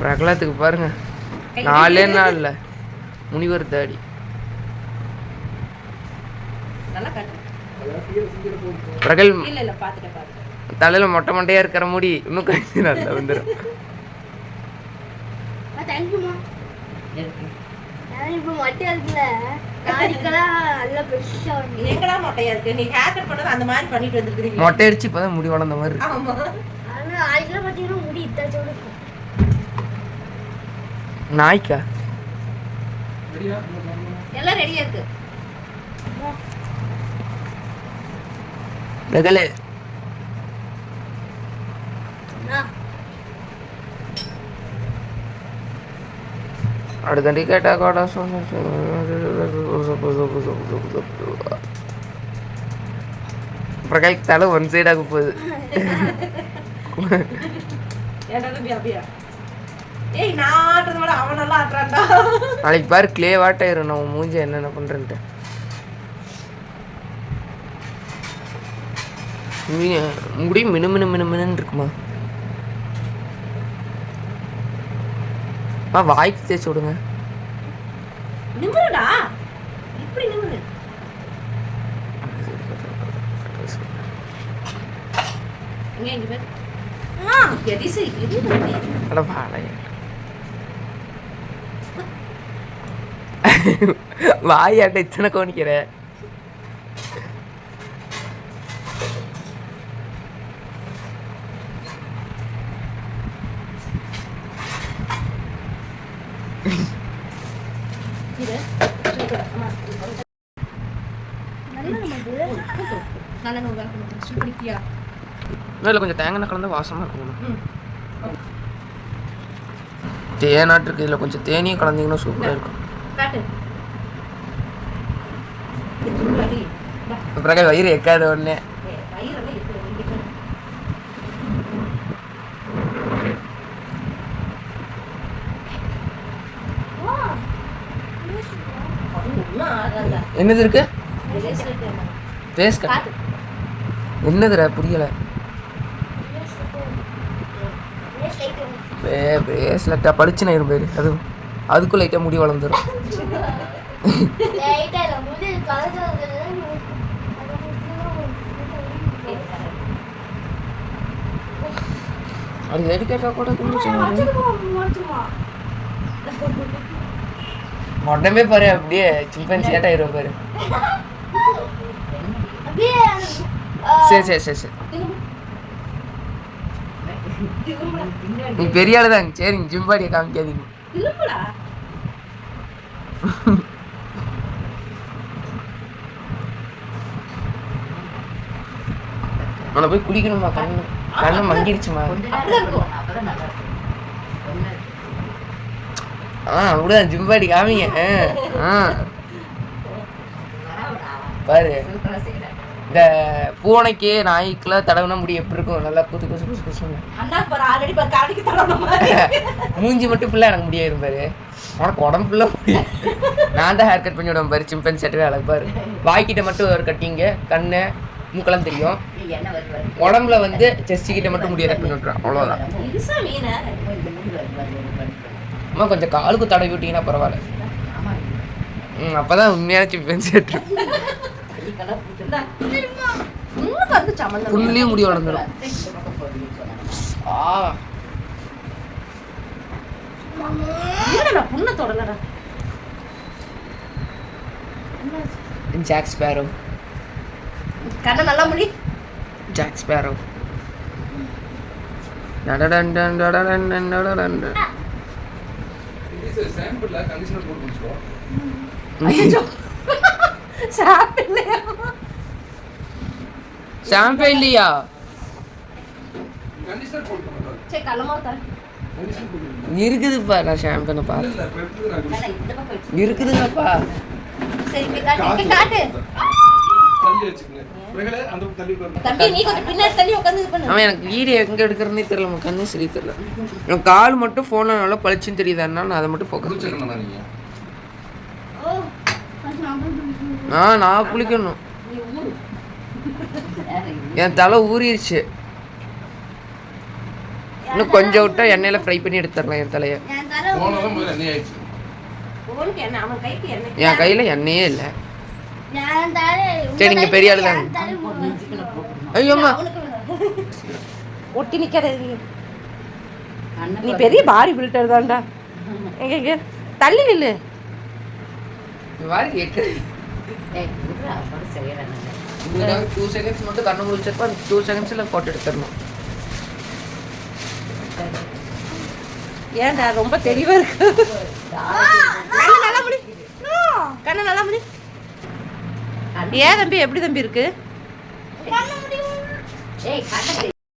பிரகலாத்துக்கு பாருங்க. நாலே நாள்ல முனிவர் தாடி. பிரகல் தலையில மொட்டை மொட்டையா இருக்கிற முடி இன்னும் கழிச்சு நல்லா வந்துடும் தேங்க்யூமா இருக்கு. நான் இப்போ மட்டியா இருக்குல்ல. நாளைக்கெல்லாம் நல்லா பெருசா இது வந்து. எங்கடா மொட்டையா இருக்கு? நீ ஹேர் கட் பண்ணது அந்த மாதிரி பண்ணிட்டு வந்துருக்கீங்க மொட்டை அடிச்சு இப்பதான் முடி வளர்ந்த மாதிரி நாய்க்கா எல்லாம் ரெடியா இருக்கு பிரகலே ஆ, அடுத்தடி கேட்டா கூட பிரகல் தலை ஒன் சைடாக போகுது ஏய் நான் ஆட்டுறத விட அவன் நல்லா ஆட்டுறான்டா நாளைக்கு பாரு கிளே வாட்டாயிரும் நான் மூஞ்ச என்னென்ன பண்றேன்ட்டு. மீ- முடி மினு மினு மினு மினுன்னு இருக்குமா? ஆ வாய்க்கு தேய்ச்சி விடுங்க. நிமிருடா. இப்படி நிமிரு. இங்க பேர். ஆ எதி அட வாழைய வாயாட்ட இத்தனை பண்ணிக்கியா இதில் கொஞ்சம் தேங்காய் கலந்து வாசமாக இருக்குங்கண்ணா ம். தேனாட்டு இருக்கு இதில் கொஞ்சம் தேனியும் கலந்தீங்கன்னா சூப்பராக இருக்கும். காட்டு. பிறகு வயிறு எக்காத ஆகாதுடா. என்னது இருக்கு bracelet என்ன? பேஸ் கட் காட்டு. என்னதுடா புரியல. பிரேஸ்லெட்டா பளிச்சுன்னு ஆயிரும் பேர் அது அதுக்கும் லைட்டாக முடி வளர்ந்துடும். அது கூட கொஞ்சம் மறைச்சிடுமா, மறைச்சிடுமா. உடனே பாரு அப்படியே சிம்பன்சி ஆட்ட ஆயிரும் பாரு சரி சரி சரி சரி. நீ பெரிய ஆளு தாங்க சரிங்க ஜிம்பாடியை காமிக்காதீங்க. அவனை போய் குடிக்கணுமா கண்ணு கண்ணு மங்கிடுச்சுமா. அப்படிதான் இருக்கும். ஆ அப்படிதான் ஜிம்பாடி காமிங்க. ஆ, ஆ பாரு. இந்த பூனைக்கு நாய்க்குலாம் தடவுனா முடி எப்படி இருக்கும்? நல்லா குத்து குசு குசு தடவுன மாதிரி. மூஞ்சி மட்டும் ஃபுல்லாக எனக்கு முடியாது பாரு. உனக்கு உடம்பு ஃபுல்லாக முடியும் நான் தான் ஹேர் கட் பண்ணி விடுவேன் பாரு. சிம்பன் செட்டவே அழகு பாரு. வாய்க்கிட்ட மட்டும் ஒரு கட்டிங்க கண்ணு மூக்கெல்லாம் தெரியும். உடம்புல வந்து செஸ்ட் கிட்ட மட்டும் முடிய கட் பண்ணி விட்டுறேன் அவ்வளோதான். அம்மா கொஞ்சம் காலுக்கு தடவி விட்டீங்கன்னா பரவாயில்ல. ம் அப்பதான் உண்மையான சிம்பன் இன்னும் வந்து முடி வளர்ந்துடும் ஆ. இல்லடா, புண்ணை தொடலடா. ஜாக் ஸ்பேரோ கண்ணை நல்லா முடி ஜாக் ஸ்பேரோ டடடன் ஷாம்பே இல்லையா இருக்குதுப்பா நான் ஷாம்பேனை பார்த்து வேணா, இந்த பக்கம் வச்சு. இருக்குதுங்கப்பா. அவன் எனக்கு வீடியோ எங்கே எடுக்கிறதுனே தெரியல கண்ணே சரி தெரியல. என் கால் மட்டும் ஃபோனில் நல்லா பளிச்சுன்னு தெரியுதான்னா நான் அதை மட்டும் ஃபோக்கஸ் ஓ, first நான் போய் குளிக்கணும். ஆ நான் குளிக்கணும். என் தலை ஊறிடுச்சு இன்னும் கொஞ்சம் விட்டா எண்ணெயில் ஃப்ரை பண்ணி எடுத்துடலாம் என் தலையை. என் கையில் எண்ணெயே இல்லை. சரி, நீங்க பெரிய ஆளு தான் ஐயோமா ஐயோம்மா ஒட்டி நிக்காத நீ பெரிய பாடி பில்டர் தான்டா. எங்க? தள்ளி நில்லு. டூ செகண்ட்ஸ் மட்டும் கண்ணு அந்த டூ செகண்ட்ஸில் ஃபோட்டோ எடுத்துடணும் ஏன்டா ரொம்ப தெளிவா இருக்கு கண்ணு நல்லா முடி கண்ணு நல்லா முடி ஏன் தம்பி எப்படி தம்பி இருக்கு கண்ணு மூடி.